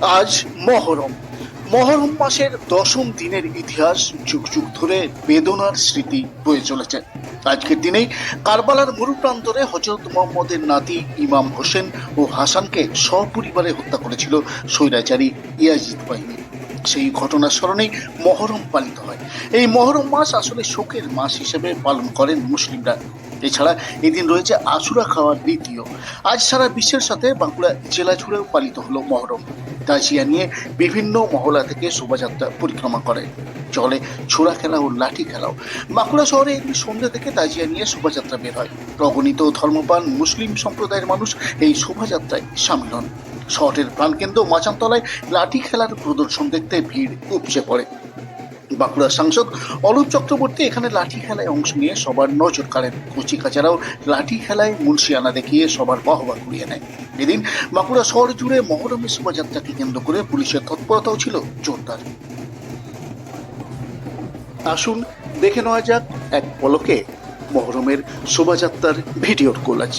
আজ মহরম। মহরম মাসের দশম দিনের ইতিহাস যুগ যুগ ধরে বেদনার স্মৃতি বয়ে চলেছে। আজকের দিনেই কারবালার মরুপ্রান্তরে হজরত মোহাম্মদের নাতি ইমাম হোসেন ও হাসানকে সপরিবারে হত্যা করেছিল স্বৈরাচারী ইয়াজিদ বাহিনী। সেই ঘটনার স্মরণেই মহরম পালিত হয়। এই মহরম মাস আসলে শোকের মাস হিসেবে পালন করেন মুসলিমরা। এছাড়া এদিন রয়েছে আশুরা খাওয়ার রীতিও। আজ সারা বিশ্বের সাথে বাঁকুড়া জেলা জুড়েও পালিত হলো মহরম। তাজিয়া নিয়ে বিভিন্ন মহলা থেকে শোভাযাত্রা পরিক্রমা করে। চলে ছোড়া খেলা ও লাঠি খেলাও। বাঁকুড়া শহরে এদিন সন্ধ্যা থেকে তাজিয়া নিয়ে শোভাযাত্রা বের হয়। প্রগণিত ধর্মপান মুসলিম সম্প্রদায়ের মানুষ এই শোভাযাত্রায় সামিল হন। শহরের প্রাণকেন্দ্র মাচানতলায় লাঠি খেলার প্রদর্শন দেখতে ভিড় উপচে পড়ে। বাঁকুড়া সাংসদ অরূপ চক্রবর্তী এখানে লাঠি খেলায় অংশ নিয়ে সবার নজর কাড়েন কচি কাচারাও। লাঠি খেলায় মুন্সিয়ানা দেখিয়ে সবার বাহবা কুড়িয়ে নেয়। এদিন বাঁকুড়া শহর জুড়ে মহরমের শোভাযাত্রাকে কেন্দ্র করে পুলিশের তৎপরতাও ছিল জোরদার। আসুন দেখে নেওয়া যাক এক পলকে মহরমের শোভাযাত্রার ভিডিওর কোলাজ।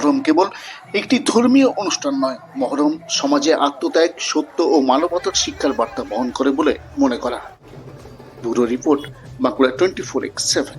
মহরম কেবল একটি ধর্মীয় অনুষ্ঠান নয়, মহরম সমাজে আত্মত্যাগ, সত্য ও মানবতার শিক্ষার বার্তা বহন করে বলে মনে করা হয়। Bureau report Bankura twenty four x seven.